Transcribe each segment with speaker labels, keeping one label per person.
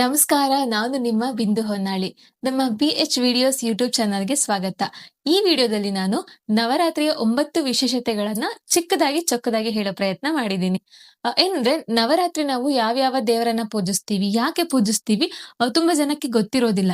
Speaker 1: ನಮಸ್ಕಾರ, ನಾನು ನಿಮ್ಮ ಬಿಂದು ಹೊನ್ನಾಳಿ. ನಮ್ಮ ಬಿ ಎಚ್ ವಿಡಿಯೋಸ್ ಯೂಟ್ಯೂಬ್ ಚಾನಲ್ಗೆ ಸ್ವಾಗತ. ಈ ವಿಡಿಯೋದಲ್ಲಿ ನಾನು ನವರಾತ್ರಿಯ ಒಂಬತ್ತು ವಿಶೇಷತೆಗಳನ್ನ ಚಿಕ್ಕದಾಗಿ ಚೊಕ್ಕದಾಗಿ ಹೇಳೋ ಪ್ರಯತ್ನ ಮಾಡಿದ್ದೀನಿ. ಏನಂದ್ರೆ ನವರಾತ್ರಿ ನಾವು ಯಾವ್ಯಾವ ದೇವರನ್ನ ಪೂಜಿಸ್ತೀವಿ, ಯಾಕೆ ಪೂಜಿಸ್ತೀವಿ ತುಂಬಾ ಜನಕ್ಕೆ ಗೊತ್ತಿರೋದಿಲ್ಲ.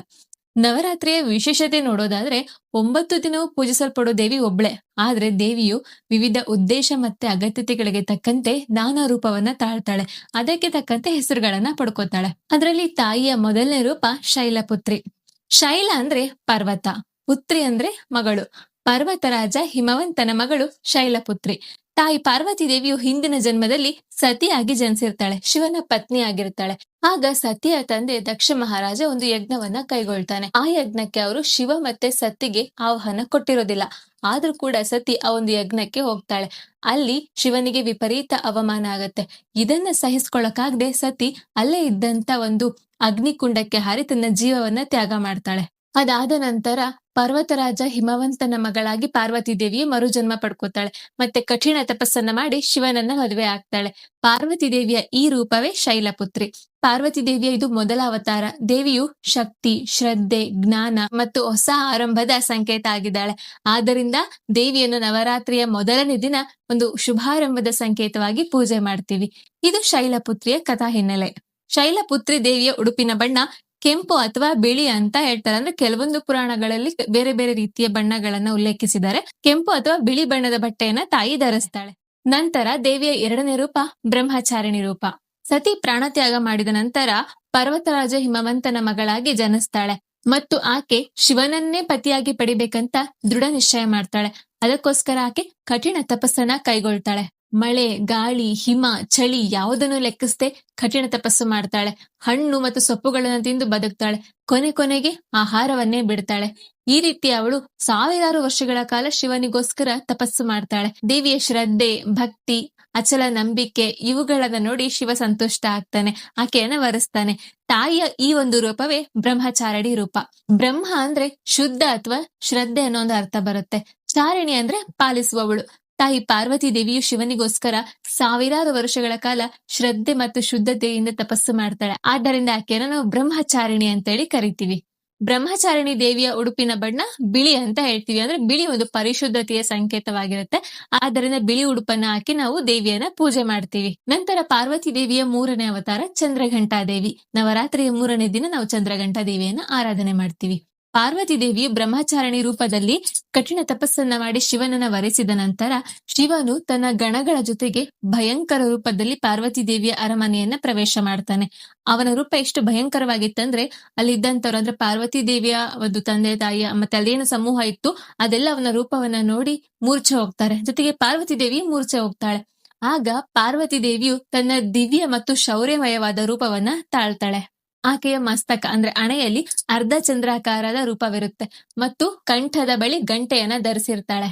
Speaker 1: ನವರಾತ್ರಿಯ ವಿಶೇಷತೆ ನೋಡೋದಾದ್ರೆ ಒಂಬತ್ತು ದಿನವೂ ಪೂಜಿಸಲ್ಪಡೋ ದೇವಿ ಒಬ್ಳೆ. ಆದ್ರೆ ದೇವಿಯು ವಿವಿಧ ಉದ್ದೇಶ ಮತ್ತೆ ಅಗತ್ಯತೆಗಳಿಗೆ ತಕ್ಕಂತೆ ನಾನಾ ರೂಪವನ್ನ ತಾಳ್ತಾಳೆ. ಅದಕ್ಕೆ ತಕ್ಕಂತೆ ಹೆಸರುಗಳನ್ನ ಪಡ್ಕೋತಾಳೆ. ಅದರಲ್ಲಿ ತಾಯಿಯ ಮೊದಲನೇ ರೂಪ ಶೈಲಪುತ್ರಿ. ಶೈಲ ಅಂದ್ರೆ ಪರ್ವತ, ಪುತ್ರಿ ಅಂದ್ರೆ ಮಗಳು. ಪರ್ವತರಾಜ ಹಿಮವಂತನ ಮಗಳು ಶೈಲಪುತ್ರಿ. ತಾಯಿ ಪಾರ್ವತಿ ದೇವಿಯು ಹಿಂದಿನ ಜನ್ಮದಲ್ಲಿ ಸತಿಯಾಗಿ ಜನಿಸಿರ್ತಾಳೆ, ಶಿವನ ಪತ್ನಿ ಆಗಿರ್ತಾಳೆ. ಆಗ ಸತಿಯ ತಂದೆ ದಕ್ಷ ಮಹಾರಾಜ ಒಂದು ಯಜ್ಞವನ್ನ ಕೈಗೊಳ್ತಾನೆ. ಆ ಯಜ್ಞಕ್ಕೆ ಅವರು ಶಿವ ಮತ್ತೆ ಸತಿಗೆ ಆಹ್ವಾನ ಕೊಟ್ಟಿರೋದಿಲ್ಲ. ಆದ್ರೂ ಕೂಡ ಸತಿ ಆ ಒಂದು ಯಜ್ಞಕ್ಕೆ ಹೋಗ್ತಾಳೆ. ಅಲ್ಲಿ ಶಿವನಿಗೆ ವಿಪರೀತ ಅವಮಾನ ಆಗತ್ತೆ. ಇದನ್ನ ಸಹಿಸ್ಕೊಳಕಾಗದೆ ಸತಿ ಅಲ್ಲೇ ಇದ್ದಂತ ಒಂದು ಅಗ್ನಿಕುಂಡಕ್ಕೆ ಹಾರಿ ತನ್ನ ಜೀವವನ್ನ ತ್ಯಾಗ ಮಾಡ್ತಾಳೆ. ಅದಾದ ನಂತರ ಪರ್ವತರಾಜ ಹಿಮವಂತನ ಮಗಳಾಗಿ ಪಾರ್ವತಿ ದೇವಿಯು ಮರುಜನ್ಮ ಪಡ್ಕೋತಾಳೆ. ಮತ್ತೆ ಕಠಿಣ ತಪಸ್ಸನ್ನ ಮಾಡಿ ಶಿವನನ್ನ ಮದುವೆ ಆಗ್ತಾಳೆ. ಪಾರ್ವತಿ ದೇವಿಯ ಈ ರೂಪವೇ ಶೈಲಪುತ್ರಿ. ಪಾರ್ವತಿ ದೇವಿಯ ಇದು ಮೊದಲ ಅವತಾರ. ದೇವಿಯು ಶಕ್ತಿ, ಶ್ರದ್ಧೆ, ಜ್ಞಾನ ಮತ್ತು ಹೊಸ ಆರಂಭದ ಸಂಕೇತ ಆಗಿದ್ದಾಳೆ. ಆದ್ದರಿಂದ ದೇವಿಯನ್ನು ನವರಾತ್ರಿಯ ಮೊದಲನೇ ದಿನ ಒಂದು ಶುಭಾರಂಭದ ಸಂಕೇತವಾಗಿ ಪೂಜೆ ಮಾಡ್ತೀವಿ. ಇದು ಶೈಲಪುತ್ರಿಯ ಕಥಾ ಹಿನ್ನೆಲೆ. ಶೈಲಪುತ್ರಿ ದೇವಿಯ ಉಡುಪಿನ ಬಣ್ಣ ಕೆಂಪು ಅಥವಾ ಬಿಳಿ ಅಂತ ಹೇಳ್ತಾರೆ. ಅಂದ್ರೆ ಕೆಲವೊಂದು ಪುರಾಣಗಳಲ್ಲಿ ಬೇರೆ ಬೇರೆ ರೀತಿಯ ಬಣ್ಣಗಳನ್ನ ಉಲ್ಲೇಖಿಸಿದ್ದಾರೆ. ಕೆಂಪು ಅಥವಾ ಬಿಳಿ ಬಣ್ಣದ ಬಟ್ಟೆಯನ್ನ ತಾಯಿ ಧರಿಸ್ತಾಳೆ. ನಂತರ ದೇವಿಯ ಎರಡನೇ ರೂಪ ಬ್ರಹ್ಮಚಾರಿಣಿ ರೂಪ. ಸತಿ ಪ್ರಾಣತ್ಯಾಗ ಮಾಡಿದ ನಂತರ ಪರ್ವತರಾಜ ಹಿಮವಂತನ ಮಗಳಾಗಿ ಜನಿಸ್ತಾಳೆ. ಮತ್ತು ಆಕೆ ಶಿವನನ್ನೇ ಪತಿಯಾಗಿ ಪಡಿಬೇಕಂತ ದೃಢ ನಿಶ್ಚಯ ಮಾಡ್ತಾಳೆ. ಅದಕ್ಕೋಸ್ಕರ ಆಕೆ ಕಠಿಣ ತಪಸ್ಸನ್ನ ಕೈಗೊಳ್ತಾಳೆ. ಮಳೆ, ಗಾಳಿ, ಹಿಮ, ಚಳಿ ಯಾವುದನ್ನು ಲೆಕ್ಕಿಸದೆ ಕಠಿಣ ತಪಸ್ಸು ಮಾಡ್ತಾಳೆ. ಹಣ್ಣು ಮತ್ತು ಸೊಪ್ಪುಗಳನ್ನು ತಿಂದು ಬದುಕ್ತಾಳೆ. ಕೊನೆ ಕೊನೆಗೆ ಆಹಾರವನ್ನೇ ಬಿಡ್ತಾಳೆ. ಈ ರೀತಿ ಅವಳು ಸಾವಿರಾರು ವರ್ಷಗಳ ಕಾಲ ಶಿವನಿಗೋಸ್ಕರ ತಪಸ್ಸು ಮಾಡ್ತಾಳೆ. ದೇವಿಯ ಶ್ರದ್ಧೆ, ಭಕ್ತಿ, ಅಚಲ ನಂಬಿಕೆ ಇವುಗಳನ್ನ ನೋಡಿ ಶಿವ ಸಂತುಷ್ಟ ಆಗ್ತಾನೆ. ಆಕೆಯನ್ನ ವರಿಸ್ತಾನೆ ತಾಯಿಯ ಈ ಒಂದು ರೂಪವೇ ಬ್ರಹ್ಮಚಾರಣಿ ರೂಪ. ಬ್ರಹ್ಮ ಅಂದ್ರೆ ಶುದ್ಧ ಅಥವಾ ಶ್ರದ್ಧೆ ಅನ್ನೋ ಒಂದು ಅರ್ಥ ಬರುತ್ತೆ. ಚಾರಿಣಿ ಅಂದ್ರೆ ಪಾಲಿಸುವವಳು. ತಾಯಿ ಪಾರ್ವತಿ ದೇವಿಯು ಶಿವನಿಗೋಸ್ಕರ ಸಾವಿರಾರು ವರ್ಷಗಳ ಕಾಲ ಶ್ರದ್ಧೆ ಮತ್ತು ಶುದ್ಧತೆಯಿಂದ ತಪಸ್ಸು ಮಾಡ್ತಾಳೆ. ಆದ್ದರಿಂದ ಆಕೆಯನ್ನು ನಾವು ಬ್ರಹ್ಮಚಾರಿಣಿ ಅಂತೇಳಿ ಕರಿತೀವಿ. ಬ್ರಹ್ಮಚಾರಿಣಿ ದೇವಿಯ ಉಡುಪಿನ ಬಣ್ಣ ಬಿಳಿ ಅಂತ ಹೇಳ್ತೀವಿ. ಅಂದ್ರೆ ಬಿಳಿ ಒಂದು ಪರಿಶುದ್ಧತೆಯ ಸಂಕೇತವಾಗಿರುತ್ತೆ. ಆದ್ದರಿಂದ ಬಿಳಿ ಉಡುಪನ್ನ ಹಾಕಿ ನಾವು ದೇವಿಯನ್ನ ಪೂಜೆ ಮಾಡ್ತೀವಿ. ನಂತರ ಪಾರ್ವತಿ ದೇವಿಯ ಮೂರನೇ ಅವತಾರ ಚಂದ್ರಘಂಟಾ ದೇವಿ. ನವರಾತ್ರಿಯ ಮೂರನೇ ದಿನ ನಾವು ಚಂದ್ರಘಂಟಾ ದೇವಿಯನ್ನ ಆರಾಧನೆ ಮಾಡ್ತೀವಿ. ಪಾರ್ವತಿ ಬ್ರಹ್ಮಚಾರಣಿ ರೂಪದಲ್ಲಿ ಕಠಿಣ ತಪಸ್ಸನ್ನ ಮಾಡಿ ಶಿವನನ್ನ ವರೆಸಿದ ನಂತರ ಶಿವನು ತನ್ನ ಗಣಗಳ ಜೊತೆಗೆ ಭಯಂಕರ ರೂಪದಲ್ಲಿ ಪಾರ್ವತಿ ದೇವಿಯ ಅರಮನೆಯನ್ನ ಪ್ರವೇಶ ಮಾಡ್ತಾನೆ. ಅವನ ರೂಪ ಎಷ್ಟು ಭಯಂಕರವಾಗಿತ್ತಂದ್ರೆ ಅಲ್ಲಿದ್ದಂತವ್ರು ಅಂದ್ರೆ ಪಾರ್ವತಿ ದೇವಿಯ ಒಂದು ತಂದೆ, ತಾಯಿಯ ಮತ್ತೆ ಅಲ್ಲೇನು ಸಮೂಹ ಇತ್ತು. ಅದೆಲ್ಲ ಅವನ ರೂಪವನ್ನ ನೋಡಿ ಮೂರ್ಛೆ ಹೋಗ್ತಾರೆ. ಜೊತೆಗೆ ಪಾರ್ವತಿ ದೇವಿ ಮೂರ್ಛೆ ಹೋಗ್ತಾಳೆ. ಆಗ ಪಾರ್ವತಿ ದೇವಿಯು ತನ್ನ ದಿವ್ಯ ಮತ್ತು ಶೌರ್ಯಮಯವಾದ ರೂಪವನ್ನ ತಾಳ್ತಾಳೆ. ಆಕೆಯ ಮಸ್ತಕ, ಅಂದ್ರೆ ಅಣೆಯಲ್ಲಿ ಅರ್ಧ ಚಂದ್ರಾಕಾರದ ರೂಪವಿರುತ್ತೆ ಮತ್ತು ಕಂಠದ ಬಳಿ ಗಂಟೆಯನ್ನ ಧರಿಸಿರ್ತಾಳೆ.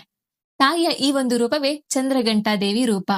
Speaker 1: ತಾಯಿಯ ಈ ಒಂದು ರೂಪವೇ ಚಂದ್ರಘಂಟಾ ದೇವಿ ರೂಪ.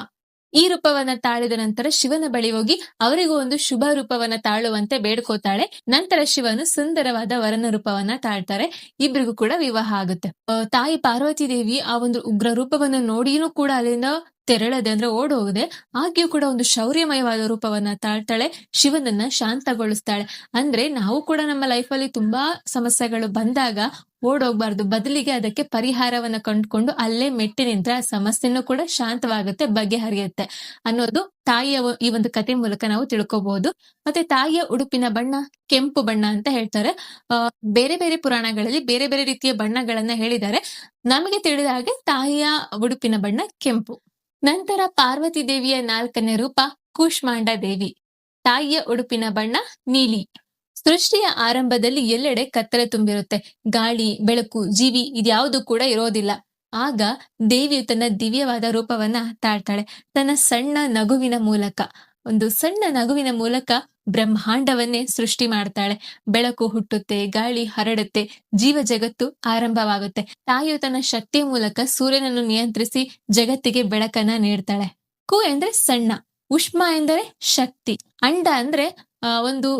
Speaker 1: ಈ ರೂಪವನ್ನ ತಾಳಿದ ನಂತರ ಶಿವನ ಬಳಿ ಹೋಗಿ ಅವರಿಗೂ ಒಂದು ಶುಭ ರೂಪವನ್ನ ತಾಳುವಂತೆ ಬೇಡ್ಕೋತಾಳೆ. ನಂತರ ಶಿವನು ಸುಂದರವಾದ ವರನ ರೂಪವನ್ನ ತಾಳ್ತಾರೆ. ಇಬ್ರಿಗೂ ಕೂಡ ವಿವಾಹ ಆಗುತ್ತೆ. ತಾಯಿ ಪಾರ್ವತಿ ದೇವಿ ಆ ಒಂದು ಉಗ್ರ ರೂಪವನ್ನು ನೋಡಿನೂ ಕೂಡ ಅಲ್ಲಿಂದ ತೆರಳದೆ ಅಂದ್ರೆ ಓಡ್ ಹೋಗದೆ ಆಕೆಯೂ ಕೂಡ ಒಂದು ಶೌರ್ಯಮಯವಾದ ರೂಪವನ್ನ ತಾಳ್ತಾಳೆ, ಶಿವನನ್ನ ಶಾಂತಗೊಳಿಸ್ತಾಳೆ. ಅಂದ್ರೆ ನಾವು ಕೂಡ ನಮ್ಮ ಲೈಫಲ್ಲಿ ತುಂಬಾ ಸಮಸ್ಯೆಗಳು ಬಂದಾಗ ಓಡೋಗ್ಬಾರ್ದು. ಬದಲಿಗೆ ಅದಕ್ಕೆ ಪರಿಹಾರವನ್ನ ಕಂಡುಕೊಂಡು ಅಲ್ಲೇ ಮೆಟ್ಟಿ ನಿಂತ್ರೆ ಆ ಸಮಸ್ಯೆನೂ ಕೂಡ ಶಾಂತವಾಗುತ್ತೆ, ಬಗೆಹರಿಯುತ್ತೆ ಅನ್ನೋದು ತಾಯಿಯ ಈ ಒಂದು ಕತೆ ಮೂಲಕ ನಾವು ತಿಳ್ಕೊಬಹುದು ಮತ್ತೆ ತಾಯಿಯ ಉಡುಪಿನ ಬಣ್ಣ ಕೆಂಪು ಬಣ್ಣ ಅಂತ ಹೇಳ್ತಾರೆ. ಬೇರೆ ಬೇರೆ ಪುರಾಣಗಳಲ್ಲಿ ಬೇರೆ ಬೇರೆ ರೀತಿಯ ಬಣ್ಣಗಳನ್ನ ಹೇಳಿದ್ದಾರೆ. ನಮಗೆ ತಿಳಿದ ಹಾಗೆ ತಾಯಿಯ ಉಡುಪಿನ ಬಣ್ಣ ಕೆಂಪು. ನಂತರ ಪಾರ್ವತಿ ದೇವಿಯ ನಾಲ್ಕನೇ ರೂಪ ಕೂಷ್ಮಾಂಡ ದೇವಿ. ತಾಯಿಯ ಉಡುಪಿನ ಬಣ್ಣ ನೀಲಿ. ಸೃಷ್ಟಿಯ ಆರಂಭದಲ್ಲಿ ಎಲ್ಲೆಡೆ ಕತ್ತಲೆ ತುಂಬಿರುತ್ತೆ. ಗಾಳಿ, ಬೆಳಕು, ಜೀವಿ ಇದ್ಯಾವುದು ಕೂಡ ಇರೋದಿಲ್ಲ. ಆಗ ದೇವಿಯು ತನ್ನ ದಿವ್ಯವಾದ ರೂಪವನ್ನ ತಾಳ್ತಾಳೆ. ತನ್ನ ಸಣ್ಣ ನಗುವಿನ ಮೂಲಕ. ಒಂದು ಸಣ್ಣ ನಗುವಿನ ಮೂಲಕ ಬ್ರಹ್ಮಾಂಡವನ್ನೇ ಸೃಷ್ಟಿ ಮಾಡ್ತಾಳೆ. ಬೆಳಕು ಹುಟ್ಟುತ್ತೆ, ಗಾಳಿ ಹರಡುತ್ತೆ, ಜೀವ ಜಗತ್ತು ಆರಂಭವಾಗುತ್ತೆ. ತಾಯಿಯು ತನ್ನ ಶಕ್ತಿಯ ಮೂಲಕ ಸೂರ್ಯನನ್ನು ನಿಯಂತ್ರಿಸಿ ಜಗತ್ತಿಗೆ ಬೆಳಕನ್ನ ನೀಡ್ತಾಳೆ. ಕು ಎಂದ್ರೆ ಸಣ್ಣ, ಉಷ್ಮ ಎಂದರೆ ಶಕ್ತಿ, ಅಂಡ ಅಂದ್ರೆ ಒಂದು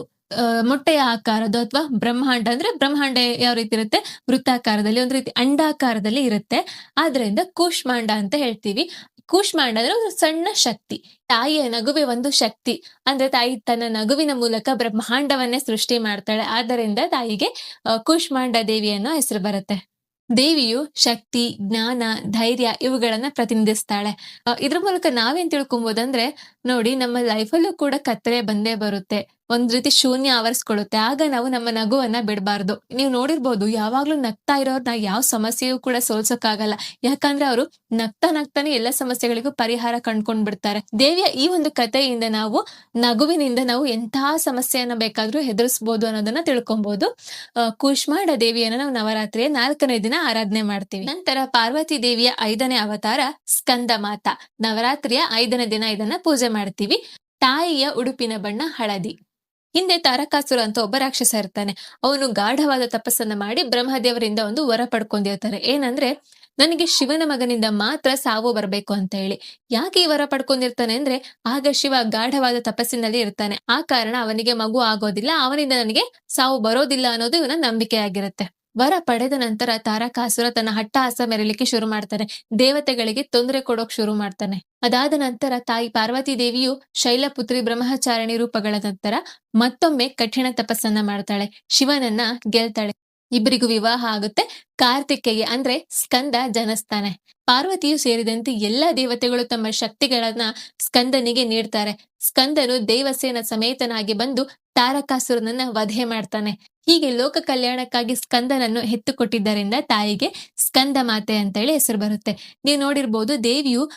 Speaker 1: ಮೊಟ್ಟೆಯ ಆಕಾರದ ಅಥವಾ ಬ್ರಹ್ಮಾಂಡ ಅಂದ್ರೆ ಬ್ರಹ್ಮಾಂಡ ಯಾವ ರೀತಿ ಇರುತ್ತೆ? ವೃತ್ತಾಕಾರದಲ್ಲಿ, ಒಂದು ರೀತಿ ಅಂಡಾಕಾರದಲ್ಲಿ ಇರುತ್ತೆ. ಆದ್ರಿಂದ ಕೂಷ್ಮಾಂಡ ಅಂತ ಹೇಳ್ತೀವಿ. ಕೂಷ್ಮಾಂಡ ಅಂದ್ರೆ ಒಂದು ಸಣ್ಣ ಶಕ್ತಿ. ತಾಯಿಯ ನಗುವೆ ಒಂದು ಶಕ್ತಿ. ಅಂದ್ರೆ ತಾಯಿ ತನ್ನ ನಗುವಿನ ಮೂಲಕ ಬ್ರಹ್ಮಾಂಡವನ್ನೇ ಸೃಷ್ಟಿ ಮಾಡ್ತಾಳೆ. ಆದ್ದರಿಂದ ತಾಯಿಗೆ ಕೂಷ್ಮಾಂಡ ದೇವಿ ಅನ್ನೋ ಹೆಸರು ಬರುತ್ತೆ. ದೇವಿಯು ಶಕ್ತಿ, ಜ್ಞಾನ, ಧೈರ್ಯ ಇವುಗಳನ್ನ ಪ್ರತಿನಿಧಿಸ್ತಾಳೆ. ಇದ್ರ ಮೂಲಕ ನಾವೇನ್ ತಿಳ್ಕೊಬೋದಂದ್ರೆ ನೋಡಿ, ನಮ್ಮ ಲೈಫಲ್ಲೂ ಕೂಡ ಕತ್ತಲೆ ಬಂದೇ ಬರುತ್ತೆ. ಒಂದ್ ರೀತಿ ಶೂನ್ಯ ಆವರಿಸ್ಕೊಳ್ಳುತ್ತೆ. ಆಗ ನಾವು ನಮ್ಮ ನಗುವನ್ನ ಬಿಡಬಾರ್ದು. ನೀವು ನೋಡಿರ್ಬೋದು, ಯಾವಾಗ್ಲೂ ನಗ್ತಾ ಇರೋರ್ನ ಯಾವ ಸಮಸ್ಯೆಯೂ ಕೂಡ ಸೋಲ್ಸೋಕ್ಕಾಗಲ್ಲ. ಯಾಕಂದ್ರೆ ಅವರು ನಗ್ತಾ ನಗ್ತಾನೆ ಎಲ್ಲ ಸಮಸ್ಯೆಗಳಿಗೂ ಪರಿಹಾರ ಕಂಡ್ಕೊಂಡ್ ಬಿಡ್ತಾರೆ ದೇವಿಯ, ಈ ಒಂದು ಕಥೆಯಿಂದ ನಾವು, ನಗುವಿನಿಂದ ನಾವು ಎಂತಹ ಸಮಸ್ಯೆಯನ್ನ ಬೇಕಾದ್ರೂ ಹೆದರ್ಸ್ಬೋದು ಅನ್ನೋದನ್ನ ತಿಳ್ಕೊಬಹುದು ಕೂಷ್ಮಾಂಡ ದೇವಿಯನ್ನ ನಾವು ನವರಾತ್ರಿಯ ನಾಲ್ಕನೇ ದಿನ ಆರಾಧನೆ ಮಾಡ್ತೀವಿ. ನಂತರ ಪಾರ್ವತಿ ದೇವಿಯ ಐದನೇ ಅವತಾರ ಸ್ಕಂದ ಮಾತಾ. ನವರಾತ್ರಿಯ ಐದನೇ ದಿನ ಇದನ್ನ ಪೂಜೆ ಮಾಡ್ತೀವಿ. ತಾಯಿಯ ಉಡುಪಿನ ಬಣ್ಣ ಹಳದಿ. ಹಿಂದೆ ತಾರಕಾಸುರ ಅಂತ ಒಬ್ಬ ರಾಕ್ಷಸ ಇರ್ತಾನೆ. ಅವನು ಗಾಢವಾದ ತಪಸ್ಸನ್ನ ಮಾಡಿ ಬ್ರಹ್ಮದೇವರಿಂದ ಒಂದು ವರ ಪಡ್ಕೊಂಡಿರ್ತಾರೆ. ಏನಂದ್ರೆ, ನನಗೆ ಶಿವನ ಮಗನಿಂದ ಮಾತ್ರ ಸಾವು ಬರಬೇಕು ಅಂತ ಹೇಳಿ. ಯಾಕೆ ಈ ವರ ಪಡ್ಕೊಂಡಿರ್ತಾನೆ ಅಂದ್ರೆ, ಆಗ ಶಿವ ಗಾಢವಾದ ತಪಸ್ಸಿನಲ್ಲಿ ಇರ್ತಾನೆ. ಆ ಕಾರಣ ಅವನಿಗೆ ಮಗು ಆಗೋದಿಲ್ಲ, ಅವನಿಂದ ನನಗೆ ಸಾವು ಬರೋದಿಲ್ಲ ಅನ್ನೋದು ಇವನ ನಂಬಿಕೆ ಆಗಿರುತ್ತೆ ವರ ಪಡೆದ ನಂತರ ತಾರಕಾಸುರ ತನ್ನ ಹಟ್ಟಹಾಸ ಮೆರಲಿಕ್ಕೆ ಶುರು ಮಾಡ್ತಾನೆ. ದೇವತೆಗಳಿಗೆ ತೊಂದರೆ ಕೊಡೋಕ್ ಶುರು ಮಾಡ್ತಾನೆ. ಅದಾದ ನಂತರ ತಾಯಿ ಪಾರ್ವತಿ ದೇವಿಯು ಶೈಲಪುತ್ರಿ ಬ್ರಹ್ಮಚಾರಣಿ ರೂಪಗಳ ನಂತರ ಮತ್ತೊಮ್ಮೆ ಕಠಿಣ ತಪಸ್ಸನ್ನ ಮಾಡ್ತಾಳೆ. ಶಿವನನ್ನ ಗೆಲ್ತಾಳೆ. ಇಬ್ಬರಿಗೂ ವಿವಾಹ ಆಗುತ್ತೆ. ಕಾರ್ತಿಕೆಗೆ ಅಂದ್ರೆ ಸ್ಕಂದ ಜನಿಸ್ತಾನೆ ಪಾರ್ವತಿಯು ಸೇರಿದಂತೆ ಎಲ್ಲಾ ದೇವತೆಗಳು ತಮ್ಮ ಶಕ್ತಿಗಳನ್ನ ಸ್ಕಂದನಿಗೆ ನೀಡ್ತಾರೆ. ಸ್ಕಂದನು ದೇವಸೇನ ಸಮೇತನಾಗಿ ಬಂದು ತಾರಕಾಸುರನನ್ನ ವಧೆ ಮಾಡ್ತಾನೆ. ಹೀಗೆ ಲೋಕ ಕಲ್ಯಾಣಕ್ಕಾಗಿ ಸ್ಕಂದನನ್ನು ಹೆತ್ತು ಕೊಟ್ಟಿದ್ದರಿಂದ ತಾಯಿಗೆ ಸ್ಕಂದ ಮಾತೆ ಅಂತೇಳಿ ಹೆಸರು ಬರುತ್ತೆ. ನೀವು ನೋಡಿರ್ಬೋದು ದೇವಿಯು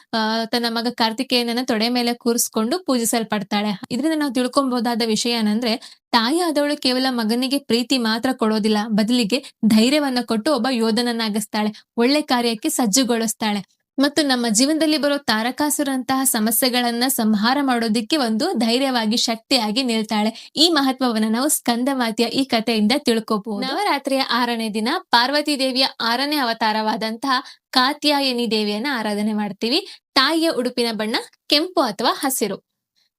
Speaker 1: ತನ್ನ ಮಗ ಕಾರ್ತಿಕೇಯನನ್ನ ತೊಡೆ ಮೇಲೆ ಕೂರಿಸ್ಕೊಂಡು ಪೂಜಿಸಲ್ಪಡ್ತಾಳೆ. ಇದರಿಂದ ನಾವು ತಿಳ್ಕೊಬಹುದಾದ ವಿಷಯ ಏನಂದ್ರೆ, ತಾಯಿ ಆದವಳು ಕೇವಲ ಮಗನಿಗೆ ಪ್ರೀತಿ ಮಾತ್ರ ಕೊಡೋದಿಲ್ಲ. ಬದಲಿಗೆ ಧೈರ್ಯವನ್ನ ಕೊಟ್ಟು ಒಬ್ಬ ಯೋಧನನ್ನಾಗಿಸ್ತಾಳೆ. ಒಳ್ಳೆ ಕಾರ್ಯಕ್ಕೆ ಸಜ್ಜುಗೊಳಿಸ್ತಾಳೆ. ಮತ್ತು ನಮ್ಮ ಜೀವನದಲ್ಲಿ ಬರೋ ತಾರಕಾಸುರಂತಹ ಸಮಸ್ಯೆಗಳನ್ನ ಸಂಹಾರ ಮಾಡೋದಿಕ್ಕೆ ಒಂದು ಧೈರ್ಯವಾಗಿ, ಶಕ್ತಿಯಾಗಿ ನಿಲ್ತಾಳೆ. ಈ ಮಹತ್ವವನ್ನ ನಾವು ಸ್ಕಂದ ಮಾತೆಯ ಈ ಕಥೆಯಿಂದ ತಿಳ್ಕೋಬಹುದು ನವರಾತ್ರಿಯ ಆರನೇ ದಿನ ಪಾರ್ವತಿ ದೇವಿಯ ಆರನೇ ಅವತಾರವಾದಂತಹ ಕಾತ್ಯಾಯನಿ ದೇವಿಯನ್ನ ಆರಾಧನೆ ಮಾಡ್ತೀವಿ. ತಾಯಿಯ ಉಡುಪಿನ ಬಣ್ಣ ಕೆಂಪು ಅಥವಾ ಹಸಿರು.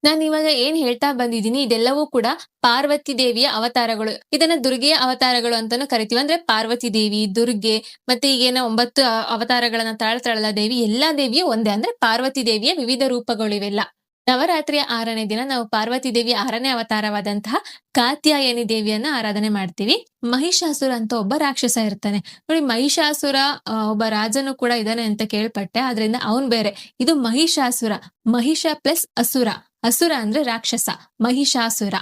Speaker 1: ನಾನು ಇವಾಗ ಏನ್ ಹೇಳ್ತಾ ಬಂದಿದ್ದೀನಿ, ಇದೆಲ್ಲವೂ ಕೂಡ ಪಾರ್ವತಿ ದೇವಿಯ ಅವತಾರಗಳು. ಇದನ್ನ ದುರ್ಗೆಯ ಅವತಾರಗಳು ಅಂತಾನು ಕರಿತೀವಿ. ಅಂದ್ರೆ ಪಾರ್ವತಿ ದೇವಿ, ದುರ್ಗೆ, ಮತ್ತೆ ಈಗೇನ ಒಂಬತ್ತು ಅವತಾರಗಳನ್ನ ತಾಳ್ತಾಳಲ್ಲ ದೇವಿ, ಎಲ್ಲಾ ದೇವಿಯು ಒಂದೇ. ಅಂದ್ರೆ ಪಾರ್ವತಿ ದೇವಿಯ ವಿವಿಧ ರೂಪಗಳು ಇವೆಲ್ಲ. ನವರಾತ್ರಿಯ ಆರನೇ ದಿನ ನಾವು ಪಾರ್ವತಿ ದೇವಿಯ ಆರನೇ ಅವತಾರವಾದಂತಹ ಕಾತ್ಯಾಯನಿ ದೇವಿಯನ್ನ ಆರಾಧನೆ ಮಾಡ್ತೀವಿ. ಮಹಿಷಾಸುರ ಅಂತ ಒಬ್ಬ ರಾಕ್ಷಸ ಇರ್ತಾನೆ. ನೋಡಿ, ಮಹಿಷಾಸುರ ಒಬ್ಬ ರಾಜನು ಕೂಡ ಇದಾನೆ ಅಂತ ಕೇಳ್ಪಟ್ಟೆ. ಆದ್ರಿಂದ ಅವನ್ ಬೇರೆ. ಇದು ಮಹಿಷಾಸುರ. ಮಹಿಷ ಪ್ಲಸ್ ಅಸುರ. ಅಸುರ ಅಂದ್ರೆ ರಾಕ್ಷಸ, ಮಹಿಷಾಸುರ.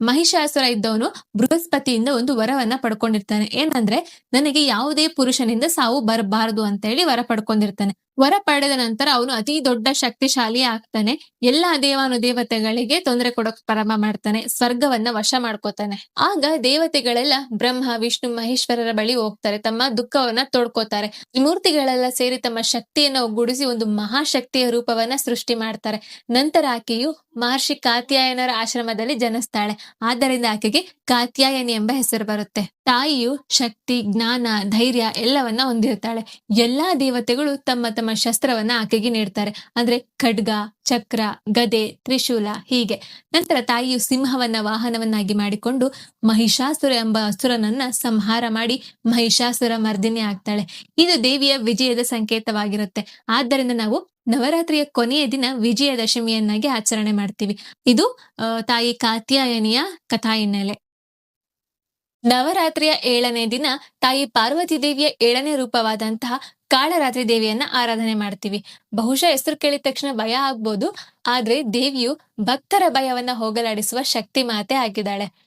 Speaker 1: ಮಹಿಷಾಸುರ ಇದ್ದವನು ಬೃಹಸ್ಪತಿಯಿಂದ ಒಂದು ವರವನ್ನ ಪಡ್ಕೊಂಡಿರ್ತಾನೆ. ಏನಂದ್ರೆ, ನನಗೆ ಯಾವುದೇ ಪುರುಷನಿಂದ ಸಾವು ಬರಬಾರದು ಅಂತ ಹೇಳಿ ವರ ಪಡ್ಕೊಂಡಿರ್ತಾನೆ. ವರ ಪಡೆದ ನಂತರ ಅವನು ಅತಿ ದೊಡ್ಡ ಶಕ್ತಿಶಾಲಿ ಆಗ್ತಾನೆ. ಎಲ್ಲಾ ದೇವಾನುದೇವತೆಗಳಿಗೆ ತೊಂದರೆ ಕೊಡೋಕ್ ಪ್ರಾರಂಭ ಮಾಡ್ತಾನೆ. ಸ್ವರ್ಗವನ್ನ ವಶ ಮಾಡ್ಕೋತಾನೆ. ಆಗ ದೇವತೆಗಳೆಲ್ಲ ಬ್ರಹ್ಮ, ವಿಷ್ಣು, ಮಹೇಶ್ವರರ ಬಳಿ ಹೋಗ್ತಾರೆ. ತಮ್ಮ ದುಃಖವನ್ನ ತೋಡ್ಕೋತಾರೆ. ಮೂರ್ತಿಗಳೆಲ್ಲ ಸೇರಿ ತಮ್ಮ ಶಕ್ತಿಯನ್ನ ಒಗ್ಗೂಡಿಸಿ ಒಂದು ಮಹಾಶಕ್ತಿಯ ರೂಪವನ್ನ ಸೃಷ್ಟಿ ಮಾಡ್ತಾರೆ. ನಂತರ ಆಕೆಯು ಮಹರ್ಷಿ ಕಾತ್ಯಾಯನರ ಆಶ್ರಮದಲ್ಲಿ ಜನಿಸ್ತಾಳೆ. ಆದ್ದರಿಂದ ಆಕೆಗೆ ಕಾತ್ಯಾಯನಿ ಎಂಬ ಹೆಸರು ಬರುತ್ತೆ. ತಾಯಿಯು ಶಕ್ತಿ, ಜ್ಞಾನ, ಧೈರ್ಯ ಎಲ್ಲವನ್ನ ಹೊಂದಿರ್ತಾಳೆ. ಎಲ್ಲಾ ದೇವತೆಗಳು ತಮ್ಮ ಶಸ್ತ್ರವನ್ನ ಆಕೆಗೆ ನೀಡ್ತಾರೆ. ಅಂದ್ರೆ ಖಡ್ಗ, ಚಕ್ರ, ಗದೆ, ತ್ರಿಶೂಲ ಹೀಗೆ. ನಂತರ ತಾಯಿಯು ಸಿಂಹವನ್ನ ವಾಹನವನ್ನಾಗಿ ಮಾಡಿಕೊಂಡು ಮಹಿಷಾಸುರ ಎಂಬ ಅಸುರನನ್ನ ಸಂಹಾರ ಮಾಡಿ ಮಹಿಷಾಸುರ ಮರ್ದಿನಿ ಆಗ್ತಾಳೆ. ಇದು ದೇವಿಯ ವಿಜಯದ ಸಂಕೇತವಾಗಿರುತ್ತೆ. ಆದ್ದರಿಂದ ನಾವು ನವರಾತ್ರಿಯ ಕೊನೆಯ ದಿನ ವಿಜಯದಶಮಿಯನ್ನಾಗಿ ಆಚರಣೆ ಮಾಡ್ತೀವಿ. ಇದು ತಾಯಿ ಕಾತ್ಯಾಯನಿಯ ಕಥಾ ಹಿನ್ನೆಲೆ ನವರಾತ್ರಿಯ ಏಳನೇ ದಿನ ತಾಯಿ ಪಾರ್ವತಿ ದೇವಿಯ ಏಳನೇ ರೂಪವಾದಂತಹ ಕಾಳರಾತ್ರಿ ದೇವಿಯನ್ನ ಆರಾಧನೆ ಮಾಡ್ತೀವಿ. ಬಹುಶಃ ಹೆಸರು ಕೇಳಿದ ತಕ್ಷಣ ಭಯ ಆಗ್ಬೋದು, ಆದ್ರೆ ದೇವಿಯು ಭಕ್ತರ ಭಯವನ್ನ ಹೋಗಲಾಡಿಸುವ ಶಕ್ತಿ ಮಾತೆ ಆಗಿದ್ದಾಳೆ.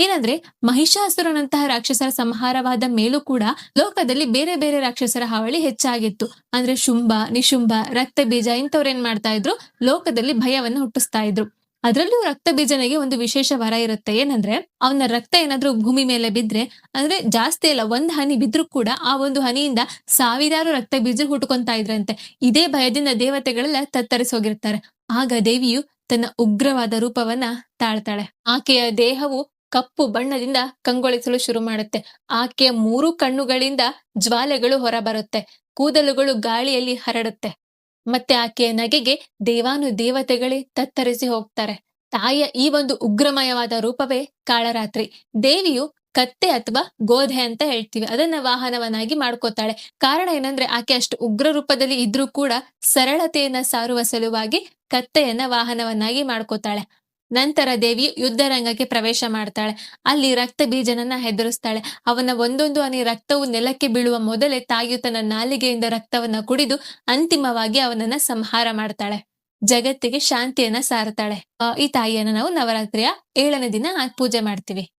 Speaker 1: ಏನಂದ್ರೆ ಮಹಿಷಾಸುರನಂತಹ ರಾಕ್ಷಸರ ಸಂಹಾರವಾದ ಮೇಲೂ ಕೂಡ ಲೋಕದಲ್ಲಿ ಬೇರೆ ಬೇರೆ ರಾಕ್ಷಸರ ಹಾವಳಿ ಹೆಚ್ಚಾಗಿತ್ತು. ಅಂದ್ರೆ ಶುಂಭ, ನಿಶುಂಭ ರಕ್ತ ಬೀಜ ಇಂಥವ್ರೇನ್ ಮಾಡ್ತಾ ಇದ್ರು? ಲೋಕದಲ್ಲಿ ಭಯವನ್ನು ಹುಟ್ಟಿಸ್ತಾ ಇದ್ರು. ಅದರಲ್ಲೂ ರಕ್ತ ಬೀಜನಿಗೆ ಒಂದು ವಿಶೇಷ ವರ ಇರುತ್ತೆ. ಏನಂದ್ರೆ, ಅವನ ರಕ್ತ ಏನಾದ್ರೂ ಭೂಮಿ ಮೇಲೆ ಬಿದ್ರೆ, ಅಂದ್ರೆ ಜಾಸ್ತಿ ಅಲ್ಲ, ಒಂದ್ ಹನಿ ಬಿದ್ರೂ ಕೂಡ ಆ ಒಂದು ಹನಿಯಿಂದ ಸಾವಿರಾರು ರಕ್ತ ಬೀಜ ಹುಟ್ಕೊಂತಾ ಇದ್ರಂತೆ. ಇದೇ ಭಯದಿಂದ ದೇವತೆಗಳೆಲ್ಲ ತತ್ತರಿಸೋಗಿರ್ತಾರೆ ಆಗ ದೇವಿಯು ತನ್ನ ಉಗ್ರವಾದ ರೂಪವನ್ನ ತಾಳ್ತಾಳೆ. ಆಕೆಯ ದೇಹವು ಕಪ್ಪು ಬಣ್ಣದಿಂದ ಕಂಗೊಳಿಸಲು ಶುರು ಮಾಡುತ್ತೆ. ಆಕೆಯ ಮೂರು ಕಣ್ಣುಗಳಿಂದ ಜ್ವಾಲೆಗಳು ಹೊರಬರುತ್ತೆ. ಕೂದಲುಗಳು ಗಾಳಿಯಲ್ಲಿ ಹರಡುತ್ತೆ. ಮತ್ತೆ ಆಕೆಯ ನಗೆಗೆ ದೇವಾನು ದೇವತೆಗಳೇ ತತ್ತರಿಸಿ ಹೋಗ್ತಾರೆ. ತಾಯಿಯ ಈ ಒಂದು ಉಗ್ರಮಯವಾದ ರೂಪವೇ ಕಾಳರಾತ್ರಿ. ದೇವಿಯು ಕತ್ತೆ ಅಥವಾ ಗೋಧೆ ಅಂತ ಹೇಳ್ತೀವಿ. ಅದನ್ನ ವಾಹನವನ್ನಾಗಿ ಮಾಡ್ಕೋತಾಳೆ. ಕಾರಣ ಏನಂದ್ರೆ ಆಕೆ ಅಷ್ಟು ಉಗ್ರ ರೂಪದಲ್ಲಿ ಇದ್ರೂ ಕೂಡ ಸರಳತೆಯನ್ನ ಸಾರುವ ಸಲುವಾಗಿ ಕತ್ತೆಯನ್ನ ವಾಹನವನ್ನಾಗಿ ಮಾಡ್ಕೋತಾಳೆ. ನಂತರ ದೇವಿ ಯುದ್ಧ ರಂಗಕ್ಕೆ ಪ್ರವೇಶ ಮಾಡ್ತಾಳೆ. ಅಲ್ಲಿ ರಕ್ತ ಬೀಜನನ್ನ ಹೆದರಿಸ್ತಾಳೆ. ಅವನ ಒಂದೊಂದು ಅನಿ ರಕ್ತವು ನೆಲಕ್ಕೆ ಬೀಳುವ ಮೊದಲೇ ತಾಯಿಯು ತನ್ನ ನಾಲಿಗೆಯಿಂದ ರಕ್ತವನ್ನ ಕುಡಿದು ಅಂತಿಮವಾಗಿ ಅವನನ್ನ ಸಂಹಾರ ಮಾಡ್ತಾಳೆ. ಜಗತ್ತಿಗೆ ಶಾಂತಿಯನ್ನ ಸಾರ್ತಾಳೆ. ಆ, ಈ ತಾಯಿಯನ್ನ ನಾವು ನವರಾತ್ರಿಯ ಏಳನೇ ದಿನ ಪೂಜೆ ಮಾಡ್ತೀವಿ.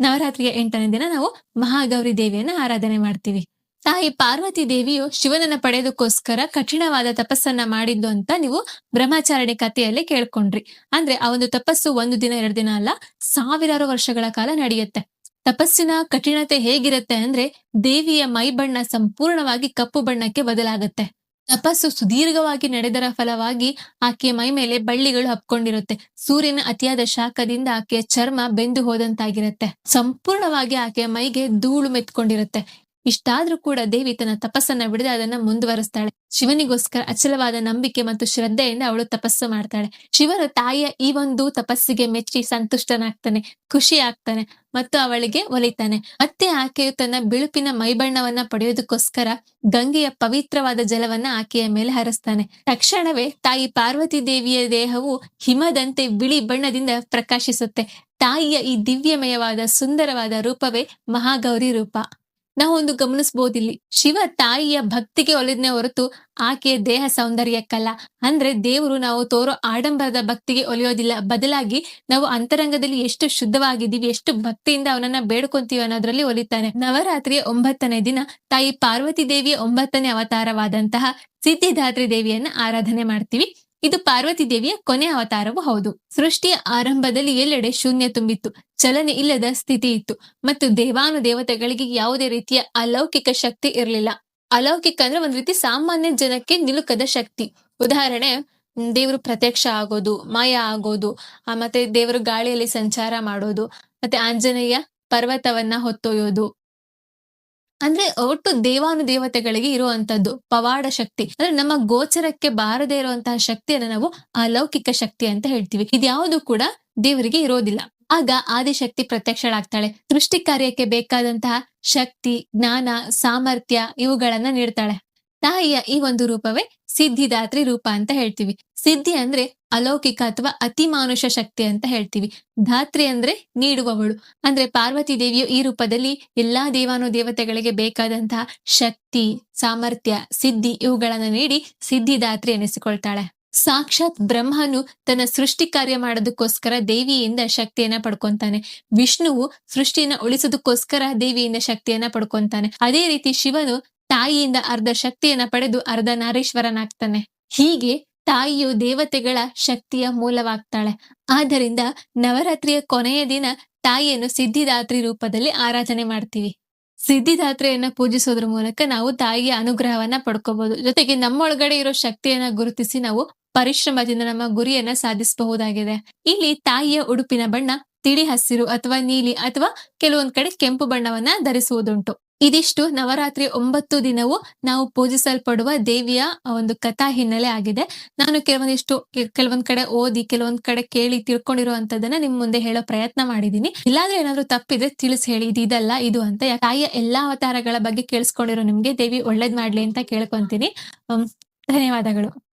Speaker 1: ನವರಾತ್ರಿಯ ಎಂಟನೇ ದಿನ ನಾವು ಮಹಾಗೌರಿ ದೇವಿಯನ್ನ ಆರಾಧನೆ ಮಾಡ್ತೀವಿ. ತಾಯಿ ಪಾರ್ವತಿ ದೇವಿಯು ಶಿವನನ್ನ ಪಡೆಯೋದಕ್ಕೋಸ್ಕರ ಕಠಿಣವಾದ ತಪಸ್ಸನ್ನ ಮಾಡಿದ್ದು ಅಂತ ನೀವು ಬ್ರಹ್ಮಚಾರಣೆ ಕಥೆಯಲ್ಲಿ ಕೇಳ್ಕೊಂಡ್ರಿ. ಅಂದ್ರೆ ಆ ಒಂದು ತಪಸ್ಸು ಒಂದು ದಿನ, ಎರಡು ದಿನ ಅಲ್ಲ, ಸಾವಿರಾರು ವರ್ಷಗಳ ಕಾಲ ನಡೆಯುತ್ತೆ. ತಪಸ್ಸಿನ ಕಠಿಣತೆ ಹೇಗಿರುತ್ತೆ ಅಂದ್ರೆ ದೇವಿಯ ಮೈ ಬಣ್ಣ ಸಂಪೂರ್ಣವಾಗಿ ಕಪ್ಪು ಬಣ್ಣಕ್ಕೆ ಬದಲಾಗುತ್ತೆ. ತಪಸ್ಸು ಸುದೀರ್ಘವಾಗಿ ನಡೆದರ ಫಲವಾಗಿ ಆಕೆಯ ಮೈ ಮೇಲೆ ಬಳ್ಳಿಗಳು ಹಬ್ಕೊಂಡಿರುತ್ತೆ ಸೂರ್ಯನ ಅತಿಯಾದ ಶಾಖದಿಂದ ಆಕೆಯ ಚರ್ಮ ಬೆಂದು ಹೋದಂತಾಗಿರುತ್ತೆ. ಸಂಪೂರ್ಣವಾಗಿ ಆಕೆಯ ಮೈಗೆ ಧೂಳು ಮೆತ್ಕೊಂಡಿರುತ್ತೆ. ಇಷ್ಟಾದ್ರೂ ಕೂಡ ದೇವಿ ತನ್ನ ತಪಸ್ಸನ್ನ ಬಿಡದೆ ಅದನ್ನ ಮುಂದುವರಿಸ್ತಾಳೆ. ಶಿವನಿಗೋಸ್ಕರ ಅಚಲವಾದ ನಂಬಿಕೆ ಮತ್ತು ಶ್ರದ್ಧೆಯಿಂದ ಅವಳು ತಪಸ್ಸು ಮಾಡ್ತಾಳೆ. ಶಿವನ ತಾಯಿಯ ಈ ಒಂದು ತಪಸ್ಸಿಗೆ ಮೆಚ್ಚಿ ಸಂತುಷ್ಟನಾಗ್ತಾನೆ ಖುಷಿ ಆಗ್ತಾನೆ ಮತ್ತು ಅವಳಿಗೆ ಒಲಿತಾನೆ. ಮತ್ತೆ ಆಕೆಯು ತನ್ನ ಬಿಳುಪಿನ ಮೈಬಣ್ಣವನ್ನ ಪಡೆಯೋದಕ್ಕೋಸ್ಕರ ಗಂಗೆಯ ಪವಿತ್ರವಾದ ಜಲವನ್ನ ಆಕೆಯ ಮೇಲೆ ಹರಿಸ್ತಾನೆ. ತಕ್ಷಣವೇ ತಾಯಿ ಪಾರ್ವತಿ ದೇವಿಯ ದೇಹವು ಹಿಮದಂತೆ ಬಿಳಿ ಬಣ್ಣದಿಂದ ಪ್ರಕಾಶಿಸುತ್ತೆ. ತಾಯಿಯ ಈ ದಿವ್ಯಮಯವಾದ ಸುಂದರವಾದ ರೂಪವೇ ಮಹಾಗೌರಿ ರೂಪ. ನಾವೊಂದು ಗಮನಿಸಬಹುದಿಲ್ಲಿ ಶಿವ ತಾಯಿಯ ಭಕ್ತಿಗೆ ಒಲಿದ್ನೆ ಹೊರತು ಆಕೆಯ ದೇಹ ಸೌಂದರ್ಯಕ್ಕಲ್ಲ ಅಂದ್ರೆ ದೇವರು ನಾವು ತೋರೋ ಆಡಂಬರದ ಭಕ್ತಿಗೆ ಒಲಿಯೋದಿಲ್ಲ. ಬದಲಾಗಿ ನಾವು ಅಂತರಂಗದಲ್ಲಿ ಎಷ್ಟು ಶುದ್ಧವಾಗಿದ್ದೀವಿ, ಎಷ್ಟು ಭಕ್ತಿಯಿಂದ ಅವನನ್ನ ಬೇಡ್ಕೊಂತೀವಿ ಅನ್ನೋದ್ರಲ್ಲಿ ಒಲಿತಾನೆ. ನವರಾತ್ರಿಯ ಒಂಬತ್ತನೇ ದಿನ ತಾಯಿ ಪಾರ್ವತಿ ದೇವಿಯ ಒಂಬತ್ತನೇ ಅವತಾರವಾದಂತಹ ಸಿದ್ಧಿದಾತ್ರಿ ದೇವಿಯನ್ನ ಆರಾಧನೆ ಮಾಡ್ತೀವಿ. ಇದು ಪಾರ್ವತಿ ದೇವಿಯ ಕೊನೆ ಅವತಾರವೂ ಹೌದು. ಸೃಷ್ಟಿಯ ಆರಂಭದಲ್ಲಿ ಎಲ್ಲೆಡೆ ಶೂನ್ಯ ತುಂಬಿತ್ತು. ಚಲನೆ ಇಲ್ಲದ ಸ್ಥಿತಿ ಇತ್ತು. ಮತ್ತು ದೇವಾನು ದೇವತೆಗಳಿಗೆ ಯಾವುದೇ ರೀತಿಯ ಅಲೌಕಿಕ ಶಕ್ತಿ ಇರಲಿಲ್ಲ. ಅಲೌಕಿಕ ಅಂದ್ರೆ ಒಂದ್ ರೀತಿ ಸಾಮಾನ್ಯ ಜನಕ್ಕೆ ನಿಲುಕದ ಶಕ್ತಿ. ಉದಾಹರಣೆ, ದೇವರು ಪ್ರತ್ಯಕ್ಷ ಆಗೋದು, ಮಾಯ ಆಗೋದು ಮತ್ತೆ ದೇವರು ಗಾಳಿಯಲ್ಲಿ ಸಂಚಾರ ಮಾಡೋದು, ಮತ್ತೆ ಆಂಜನೇಯ ಪರ್ವತವನ್ನ ಹೊತ್ತೊಯ್ಯೋದು ಅಂದ್ರೆ ಒಟ್ಟು ದೇವಾನು ದೇವತೆಗಳಿಗೆ ಇರುವಂತದ್ದು ಪವಾಡ ಶಕ್ತಿ. ಅಂದ್ರೆ ನಮ್ಮ ಗೋಚರಕ್ಕೆ ಬಾರದೇ ಇರುವಂತಹ ಶಕ್ತಿಯನ್ನ ನಾವು ಅಲೌಕಿಕ ಶಕ್ತಿ ಅಂತ ಹೇಳ್ತೀವಿ. ಇದ್ಯಾವುದು ಕೂಡ ದೇವರಿಗೆ ಇರೋದಿಲ್ಲ. ಆಗ ಆದಿಶಕ್ತಿ ಪ್ರತ್ಯಕ್ಷಳಾಗ್ತಾಳೆ. ಸೃಷ್ಟಿ ಕಾರ್ಯಕ್ಕೆ ಬೇಕಾದಂತಹ ಶಕ್ತಿ, ಜ್ಞಾನ, ಸಾಮರ್ಥ್ಯ ಇವುಗಳನ್ನ ನೀಡ್ತಾಳೆ. ತಾಯಿಯ ಈ ಒಂದು ರೂಪವೇ ಸಿದ್ಧಿದಾತ್ರಿ ರೂಪ ಅಂತ ಹೇಳ್ತೀವಿ. ಸಿದ್ಧಿ ಅಂದ್ರೆ ಅಲೌಕಿಕ ಅಥವಾ ಅತಿ ಅತಿಮಾನುಷ ಶಕ್ತಿ ಅಂತ ಹೇಳ್ತೀವಿ. ಧಾತ್ರಿ ಅಂದ್ರೆ ನೀಡುವವಳು. ಅಂದ್ರೆ ಪಾರ್ವತಿ ದೇವಿಯು ಈ ರೂಪದಲ್ಲಿ ಎಲ್ಲಾ ದೇವಾನು ದೇವತೆಗಳಿಗೆ ಬೇಕಾದಂತಹ ಶಕ್ತಿ, ಸಾಮರ್ಥ್ಯ, ಸಿದ್ಧಿ ಇವುಗಳನ್ನ ನೀಡಿ ಸಿದ್ಧಿದಾತ್ರಿ ಎನಿಸಿಕೊಳ್ತಾಳೆ. ಸಾಕ್ಷಾತ್ ಬ್ರಹ್ಮನು ತನ್ನ ಸೃಷ್ಟಿ ಕಾರ್ಯ ಮಾಡೋದಕ್ಕೋಸ್ಕರ ದೇವಿಯಿಂದ ಶಕ್ತಿಯನ್ನ ಪಡ್ಕೊಂತಾನೆ. ವಿಷ್ಣುವು ಸೃಷ್ಟಿಯನ್ನ ಉಳಿಸೋದಕ್ಕೋಸ್ಕರ ದೇವಿಯಿಂದ ಶಕ್ತಿಯನ್ನ ಪಡ್ಕೊಂತಾನೆ. ಅದೇ ರೀತಿ ಶಿವನು ತಾಯಿಯಿಂದ ಅರ್ಧ ಶಕ್ತಿಯನ್ನ ಪಡೆದು ಅರ್ಧ ನಾರೀಶ್ವರನಾಗ್ತಾನೆ. ಹೀಗೆ ತಾಯಿಯು ದೇವತೆಗಳ ಶಕ್ತಿಯ ಮೂಲವಾಗ್ತಾಳೆ. ಆದ್ದರಿಂದ ನವರಾತ್ರಿಯ ಕೊನೆಯ ದಿನ ತಾಯಿಯನ್ನು ಸಿದ್ಧಿದಾತ್ರಿ ರೂಪದಲ್ಲಿ ಆರಾಧನೆ ಮಾಡ್ತೀವಿ. ಸಿದ್ಧಿದಾತ್ರೆಯನ್ನ ಪೂಜಿಸೋದ್ರ ಮೂಲಕ ನಾವು ತಾಯಿಯ ಅನುಗ್ರಹವನ್ನ ಪಡ್ಕೋಬಹುದು ಜೊತೆಗೆ ನಮ್ಮೊಳಗಡೆ ಇರೋ ಶಕ್ತಿಯನ್ನ ಗುರುತಿಸಿ ನಾವು ಪರಿಶ್ರಮದಿಂದ ನಮ್ಮ ಗುರಿಯನ್ನ ಸಾಧಿಸಬಹುದಾಗಿದೆ. ಇಲ್ಲಿ ತಾಯಿಯ ಉಡುಪಿನ ಬಣ್ಣ ತಿಳಿ ಹಸಿರು ಅಥವಾ ನೀಲಿ ಅಥವಾ ಕೆಲವೊಂದ್ ಕಡೆ ಕೆಂಪು ಬಣ್ಣವನ್ನ ಧರಿಸುವುದುಂಟು. ಇದಿಷ್ಟು ನವರಾತ್ರಿ ಒಂಬತ್ತು ದಿನವೂ ನಾವು ಪೂಜಿಸಲ್ಪಡುವ ದೇವಿಯ ಒಂದು ಕಥಾ ಹಿನ್ನೆಲೆ ಆಗಿದೆ. ನಾನು ಕೆಲವೊಂದಿಷ್ಟು ಕೆಲವೊಂದ್ ಕಡೆ ಓದಿ, ಕೆಲವೊಂದ್ ಕಡೆ ಕೇಳಿ ತಿಳ್ಕೊಂಡಿರುವಂತದನ್ನ ನಿಮ್ ಮುಂದೆ ಹೇಳೋ ಪ್ರಯತ್ನ ಮಾಡಿದೀನಿ ಇಲ್ಲಾಂದ್ರೆ ಏನಾದ್ರು ತಪ್ಪಿದ್ರೆ ತಿಳಿಸಿ ಹೇಳಿ, ಇದು ಇದಲ್ಲ, ಇದು ಅಂತ. ತಾಯಿಯ ಎಲ್ಲಾ ಅವತಾರಗಳ ಬಗ್ಗೆ ಕೇಳಿಸ್ಕೊಂಡಿರೋ ನಿಮ್ಗೆ ದೇವಿ ಒಳ್ಳೇದ್ ಮಾಡ್ಲಿ ಅಂತ ಕೇಳ್ಕೊಂತೀನಿ. ಧನ್ಯವಾದಗಳು.